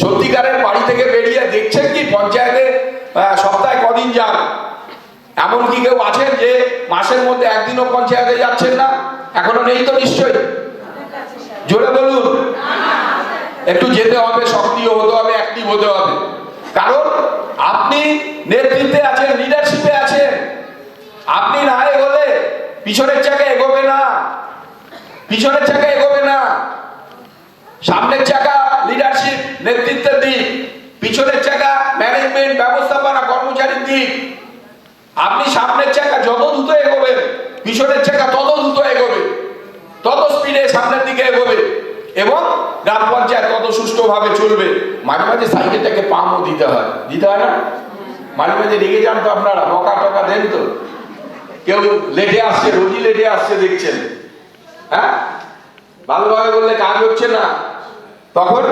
সত্যিকারের বাড়ি থেকে বেরিয়ে দেখছেন কি পঞ্চায়েতে সপ্তাহে কদিন যান? এমন কি কেউ আছেন যে মাসের মধ্যে একদিনও পঞ্চায়েতে যাচ্ছেন না? এখনও নেই তো নিশ্চয়ই? জোরে বলুন। একটু যেতে হবে, সক্রিয় হতে হবে অ্যাক্টিভ হতে হবে। কারণ আপনি নেতৃত্বে আছেন লিডারশিপে আছেন। আপনি না এগোলে পিছনের চাকা এগোবে না। পিছনের চাকা এগোবে না। সামনের চাকা নেতৃত্বের দিক, পিছনের চাকা ম্যানেজমেন্ট ব্যবস্থাপনা, কর্মচারীর দিক। আপনি সামনের চাকা যত দ্রুত এগোবেন, পিছনের চাকা তত দ্রুত এগোবে, তত স্পিডে সামনের দিকে এগোবে এবং গ্রাম পঞ্চায়েত তত সুষ্ঠুভাবে চলবে। মাঝে মাঝে সাইকেলটাকে পামও দিতে হয়। দিতে হয় না? মাঝে মাঝে রেগে যান তো আপনারা বকা টকা দেন তো। কেউ লেটে আসছে রোজই লেটে আসছে দেখছেন। হ্যাঁ? ভালোভাবে বললে কাজ হচ্ছে না। তখন